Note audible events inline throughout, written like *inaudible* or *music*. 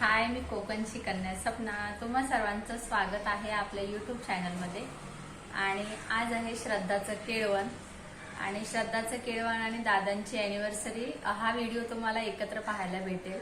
हाय मी कोकणची कन्या सपना. तुम्हा सर्वांचं स्वागत आहे आपल्या यूट्यूब चॅनलमध्ये आणि आज आहे श्रद्धाचं केळवण. आणि श्रद्धाचं केळवण आणि दादांची अॅनिव्हर्सरी हा व्हिडिओ तुम्हाला एकत्र पाहायला भेटेल.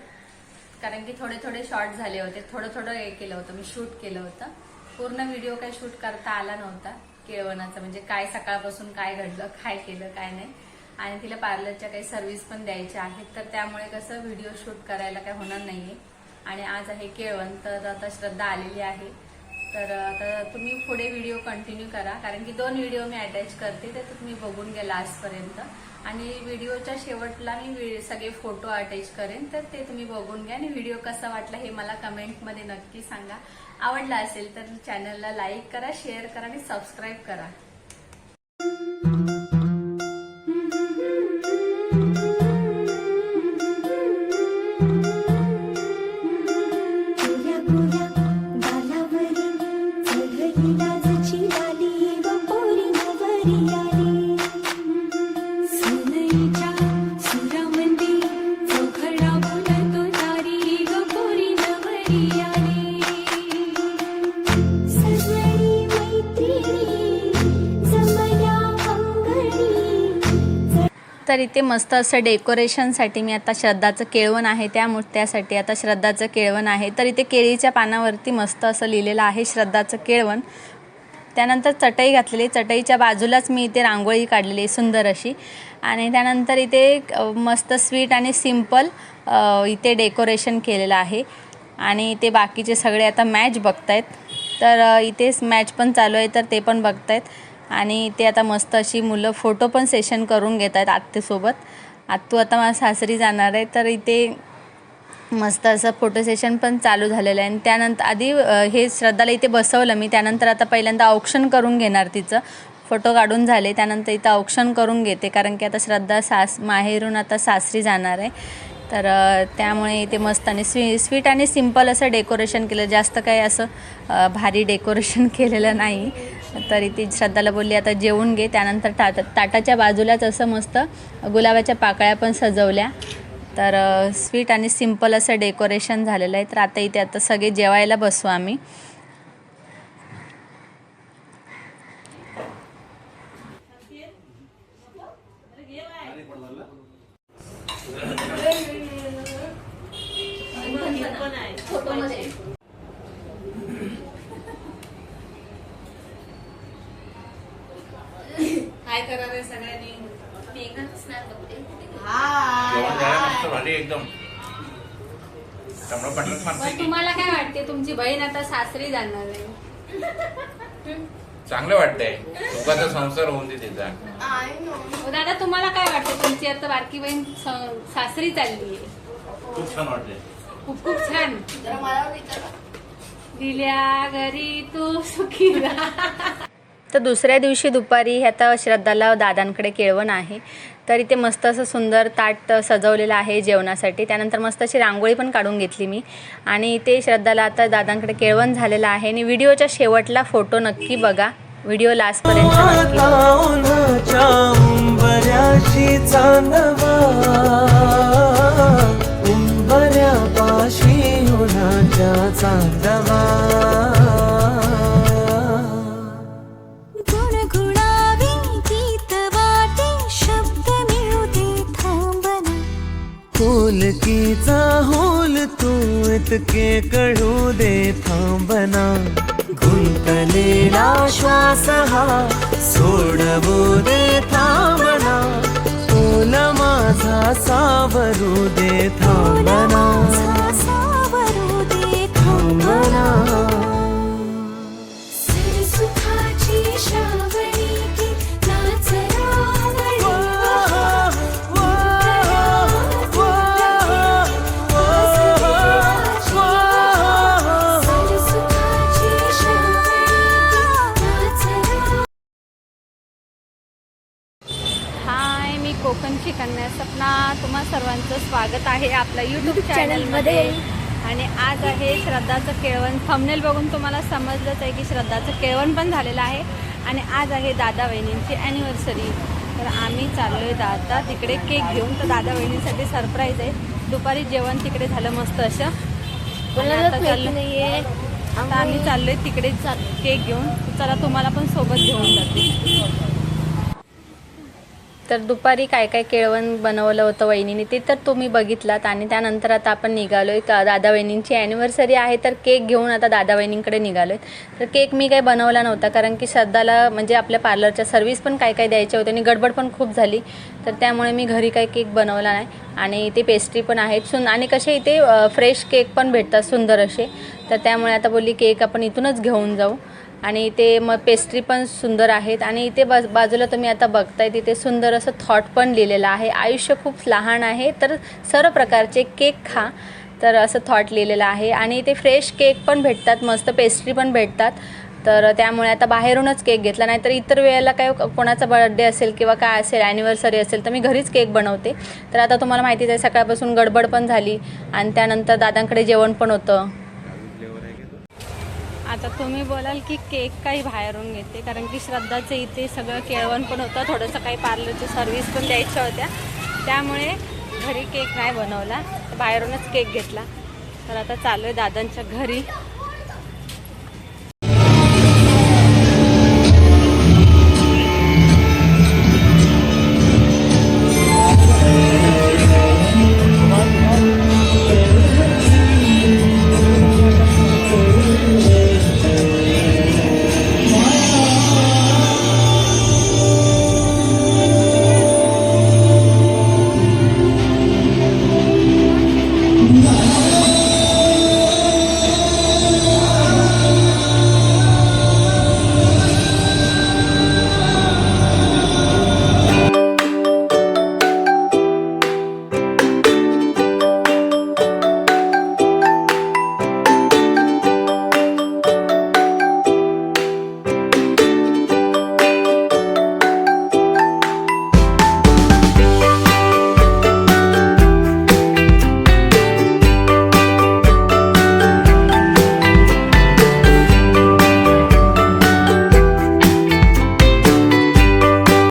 कारण की थोडे थोडे शॉर्ट झाले होते थोडं थोडं हे केलं होतं मी शूट केलं होतं. पूर्ण व्हिडिओ काय शूट करता आला नव्हता केळवणाचा. म्हणजे काय सकाळपासून काय घडलं काय केलं काय नाही. आणि तिला पार्लरच्या काही सर्व्हिस पण द्यायच्या आहेत. तर त्यामुळे कसं व्हिडिओ शूट करायला काय होणार नाहीये. आणि आज आहे केळवण तर आता श्रद्धा आलेली आहे. तर आता तुम्ही पुढे व्हिडिओ कंटिन्यू करा कारण की दोन व्हिडिओ मी अटॅच करते ते तुम्ही बघून घ्या लास्टपर्यंत. आणि व्हिडिओच्या शेवटला मी सगळे फोटो अटॅच करेन तर ते तुम्ही बघून घ्या. आणि व्हिडिओ कसा वाटला हे मला कमेंटमध्ये नक्की सांगा. आवडला असेल तर चॅनलला लाईक करा शेअर करा आणि सबस्क्राईब करा. तर इथे मस्त असं डेकोरेशनसाठी मी आता श्रद्धाचं केळवण आहे त्यामुळे त्यासाठी आता श्रद्धाचं केळवण आहे. तर इथे केळीच्या पानावरती मस्त असं लिहिलेलं आहे श्रद्धाचं केळवण. त्यानंतर चटई घातलेली चटईच्या बाजूलाच मी इथे रांगोळी काढलेली आहे सुंदर अशी. आणि त्यानंतर इथे मस्त स्वीट आणि सिंपल इथे डेकोरेशन केलेलं आहे. आणि इथे बाकीचे सगळे आता मॅच बघतायत. तर इथेच इथे मॅच पण चालू आहे तर ते पण बघतायत. आणि ते आता मस्त अशी मुलं फोटो पण सेशन करून घेत आहेत आत्तेसोबत. आत्तू आता मला सासरी जाणार आहे तर इथे मस्त असं फोटो सेशन पण चालू झालेलं आहे. आणि त्यानंतर आधी हे श्रद्धाला इथे बसवलं मी. त्यानंतर आता पहिल्यांदा औक्षण करून घेणार तिचं. फोटो काढून झाले त्यानंतर इथं औक्षण करून घेते. कारण की आता श्रद्धा सास माहेरून आता सासरी जाणार आहे. तर त्यामुळे इथे मस्त आणि स्वी स्वीट आणि सिंपल असं डेकोरेशन केलं. जास्त काही असं भारी डेकोरेशन *laughs* केलेलं नाही. तर इथे श्रद्धाला बोलली आता जेवून घे. त्यानंतर ताट ताटाच्या बाजूलाच असं मस्त गुलाबाच्या पाकळ्या पण सजवल्या. तर स्वीट आणि सिंपल असं डेकोरेशन झालेलं आहे. तर आता इथे आता सगळे जेवायला बसू आम्ही. काय करणार आहे सगळ्यांनी एकदम. तुम्हाला काय वाटते? तुमची बहीण आता सासरी जाणार आहे. चांगलं वाटतंय. सुखाचा संसार होऊन दे तिचा. हो दादा तुम्हाला काय वाटतं तुमची आता बारकी बहीण सासरी चालली आहे. खूप छान वाटतंय. खूप खूप छान. दिल्या घरी तू सुखी तर दुसऱ्या दिवशी दुपारी आता श्रद्धाला दादांकडे केळवण आहे. तर इथे मस्त असं सुंदर ताट सजवलेलं आहे जेवणासाठी. त्यानंतर मस्त अशी रांगोळी पण काढून घेतली मी. आणि इथे श्रद्धाला आता दादांकडे केळवण झालेलं आहे. आणि व्हिडिओच्या शेवटला फोटो नक्की बघा. व्हिडिओ लास्टपर्यंत होलकीचा होल तू इतके कळू दे थांबना. गुंतलेला श्वास हा सोडवू दे थांबना. तोल माझा सावरू दे थांबना. कोकणची कन्या सपना तुम्हा सर्वांचं स्वागत आहे आपल्या यूट्यूब चॅनलमध्ये. आणि आज आहे श्रद्धाचं केळवण. थंबनेल बघून तुम्हाला समजलंच आहे की श्रद्धाचं केळवण पण झालेलं आहे. आणि आज आहे दादा वहिनींची ॲनिव्हर्सरी तर आम्ही चाललो आहे आता तिकडे केक घेऊन. तर दादा वहिनींसाठी सरप्राईज आहे. दुपारी जेवण तिकडे झालं मस्त असं. चाललो- आता आम्ही चाललोय तिकडे केक घेऊन. चला तुम्हाला पण सोबत घेऊन जाते. तर दुपारी काय काय केळवण बनवलं होतं वहिनीने ते तर तुम्ही बघितलात आणि त्यानंतर आता आपण निघालोय. का दादा वहिनींची ॲनिव्हर्सरी आहे तर केक घेऊन आता दादा वहिनींकडे आहे तर केक मी काही बनवला नव्हता कारण की श्रद्धाला म्हणजे आपल्या पार्लरच्या सर्व्हिस पण काय काय द्यायच्या होत्या आणि गडबड पण खूप झाली. तर त्यामुळे मी घरी काही केक बनवला नाही आणि इथे पेस्ट्री पण आहेत. सुन आणि कसे इथे फ्रेश केक पण भेटतात सुंदर असे. तर त्यामुळे आता बोलली केक आपण इथूनच घेऊन जाऊ. आणि इथे मग पेस्ट्री पण सुंदर आहेत. आणि इथे बाज बाजूला तुम्ही आता बघताय तिथे सुंदर असं थॉट पण लिहिलेलं आहे. आयुष्य खूप लहान आहे तर सर्व प्रकारचे केक खा. तर असं थॉट लिहिलेलं आहे. आणि इथे फ्रेश केक पण भेटतात मस्त पेस्ट्री पण भेटतात. तर त्यामुळे आता बाहेरूनच केक घेतला. नाही तर इतर वेळेला काय कोणाचा बर्थडे असेल किंवा काय असेल ॲनिव्हर्सरी असेल तर मी घरीच केक बनवते. तर आता तुम्हाला माहितीच आहे सकाळपासून गडबड पण झाली. आणि त्यानंतर दादांकडे जेवण पण होतं. आता तुम्ही बोलाल की केक काही बाहेरून घेते कारण की श्रद्धाचं इथे सगळं केळवण पण होतं थोडंसं काही पार्लरची सर्व्हिस पण द्यायच्या होत्या. त्यामुळे घरी केक नाही बनवला बाहेरूनच केक घेतला. तर आता चालू आहे दादांच्या घरी.